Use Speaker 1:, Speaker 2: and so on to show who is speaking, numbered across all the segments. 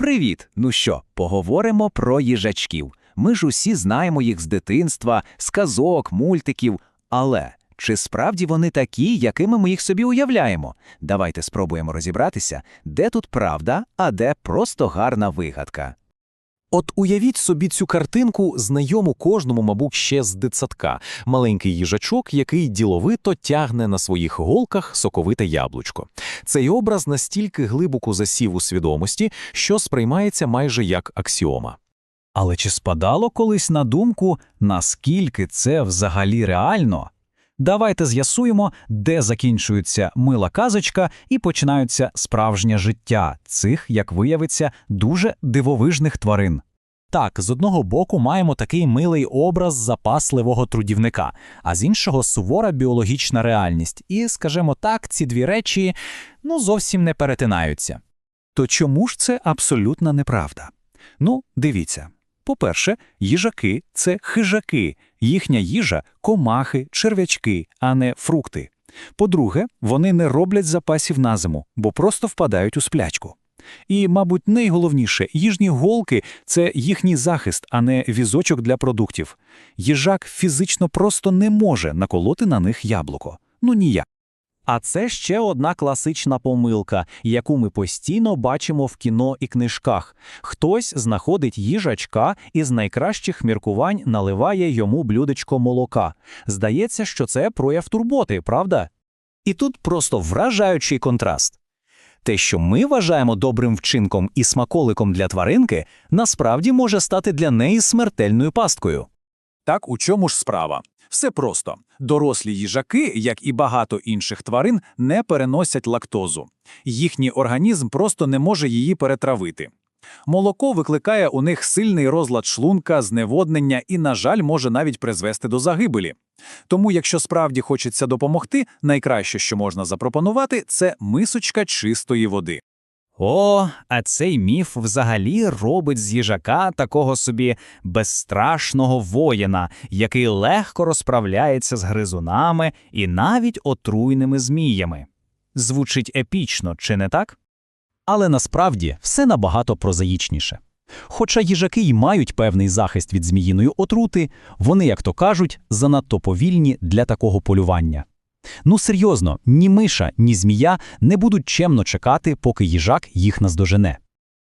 Speaker 1: Привіт! Ну що, поговоримо про їжачків. Ми ж усі знаємо їх з дитинства, з казок, мультиків. Але чи справді вони такі, якими ми їх собі уявляємо? Давайте спробуємо розібратися, де тут правда, а де просто гарна вигадка.
Speaker 2: От уявіть собі цю картинку, знайому кожному, мабуть, ще з дитсадка. Маленький їжачок, який діловито тягне на своїх голках соковите яблучко. Цей образ настільки глибоко засів у свідомості, що сприймається майже як аксіома.
Speaker 3: Але чи спадало колись на думку, наскільки це взагалі реально? Давайте з'ясуємо, де закінчується мила казочка і починаються справжнє життя цих, як виявиться, дуже дивовижних тварин. Так, з одного боку маємо такий милий образ запасливого трудівника, а з іншого сувора біологічна реальність. І, скажімо так, ці дві речі ну зовсім не перетинаються. То чому ж це абсолютна неправда? Ну, дивіться. По-перше, їжаки це хижаки, їхня їжа комахи, черв'ячки, а не фрукти. По-друге, вони не роблять запасів на зиму, бо просто впадають у сплячку. І, мабуть, найголовніше, їжні голки це їхній захист, а не візочок для продуктів. Їжак фізично просто не може наколоти на них яблуко. Ну ніяк. А це ще одна класична помилка, яку ми постійно бачимо в кіно і книжках. Хтось знаходить їжачка і з найкращих міркувань наливає йому блюдечко молока. Здається, що це прояв турботи, правда? І тут просто вражаючий контраст. Те, що ми вважаємо добрим вчинком і смаколиком для тваринки, насправді може стати для неї смертельною пасткою.
Speaker 4: Так у чому ж справа? Все просто. Дорослі їжаки, як і багато інших тварин, не переносять лактозу. Їхній організм просто не може її перетравити. Молоко викликає у них сильний розлад шлунка, зневоднення і, на жаль, може навіть призвести до загибелі. Тому, якщо справді хочеться допомогти, найкраще, що можна запропонувати, це мисочка чистої води.
Speaker 3: О, а цей міф взагалі робить з їжака такого собі безстрашного воїна, який легко розправляється з гризунами і навіть отруйними зміями. Звучить епічно, чи не так? Але насправді все набагато прозаїчніше. Хоча їжаки й мають певний захист від зміїної отрути, вони, як то кажуть, занадто повільні для такого полювання. Ну серйозно, ні миша, ні змія не будуть чемно чекати, поки їжак їх наздожене.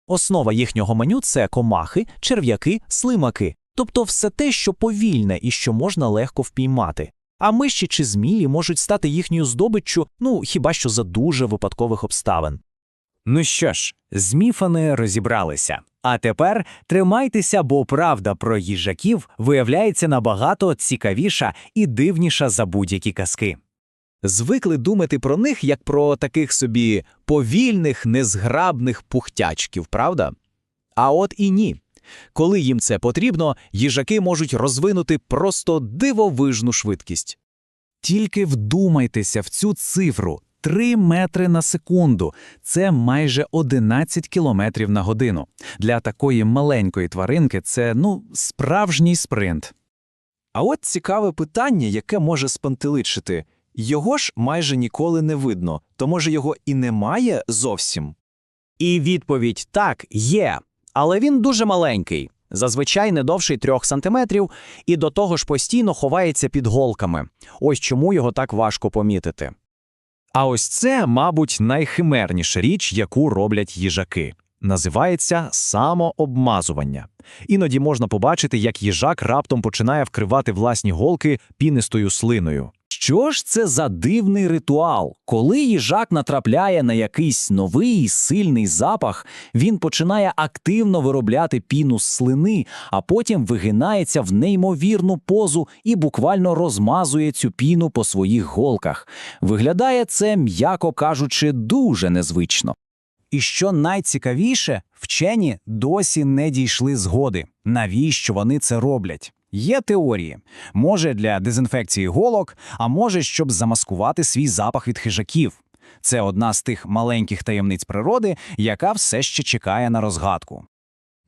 Speaker 3: Основа їхнього меню це комахи, черв'яки, слимаки, тобто все те, що повільне і що можна легко впіймати. А миші чи змії можуть стати їхньою здобиччю, ну хіба що за дуже випадкових обставин.
Speaker 5: Ну що ж, з міфами розібралися. А тепер тримайтеся, бо правда про їжаків виявляється набагато цікавіша і дивніша за будь-які казки.
Speaker 1: Звикли думати про них як про таких собі повільних, незграбних пухтячків, правда? А от і ні. Коли їм це потрібно, їжаки можуть розвинути просто дивовижну швидкість. Тільки вдумайтеся в цю цифру 3 метри на секунду. Це майже 11 кілометрів на годину. Для такої маленької тваринки це ну справжній спринт.
Speaker 2: А от цікаве питання, яке може спантеличити. Його ж майже ніколи не видно, то може його і немає зовсім?
Speaker 5: І відповідь так, є, але він дуже маленький, зазвичай не довший трьох сантиметрів, і до того ж постійно ховається під голками. Ось чому його так важко помітити.
Speaker 2: А ось це, мабуть, найхимерніша річ, яку роблять їжаки. Називається самообмазування. Іноді можна побачити, як їжак раптом починає вкривати власні голки пінистою слиною.
Speaker 1: Що ж це за дивний ритуал? Коли їжак натрапляє на якийсь новий сильний запах, він починає активно виробляти піну з слини, а потім вигинається в неймовірну позу і буквально розмазує цю піну по своїх голках. Виглядає це, м'яко кажучи, дуже незвично. І що найцікавіше, вчені досі не дійшли згоди, навіщо вони це роблять. Є теорії. Може для дезінфекції голок, а може, щоб замаскувати свій запах від хижаків. Це одна з тих маленьких таємниць природи, яка все ще чекає на розгадку.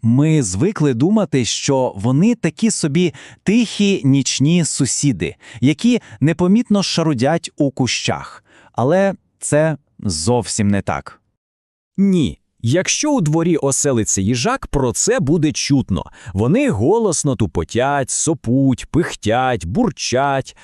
Speaker 1: Ми звикли думати, що вони такі собі тихі нічні сусіди, які непомітно шарудять у кущах. Але це зовсім не так. Ні,
Speaker 2: Якщо у дворі оселиться їжак, про це буде чутно. Вони голосно тупотять, сопуть, пихтять, бурчать.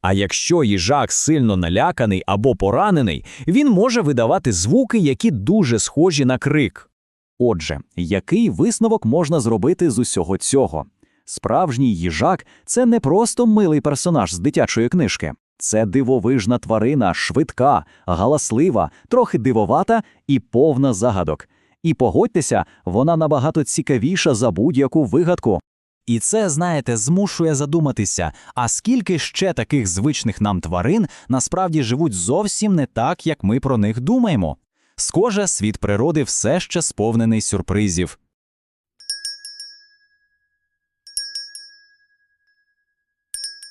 Speaker 2: А якщо їжак сильно наляканий або поранений, він може видавати звуки, які дуже схожі на крик.
Speaker 1: Отже, який висновок можна зробити з усього цього? Справжній їжак це не просто милий персонаж з дитячої книжки. Це дивовижна тварина, швидка, галаслива, трохи дивовата і повна загадок. І погодьтеся, вона набагато цікавіша за будь-яку вигадку.
Speaker 3: І це, знаєте, змушує задуматися, а скільки ще таких звичних нам тварин насправді живуть зовсім не так, як ми про них думаємо. Схоже, світ природи все ще сповнений сюрпризів.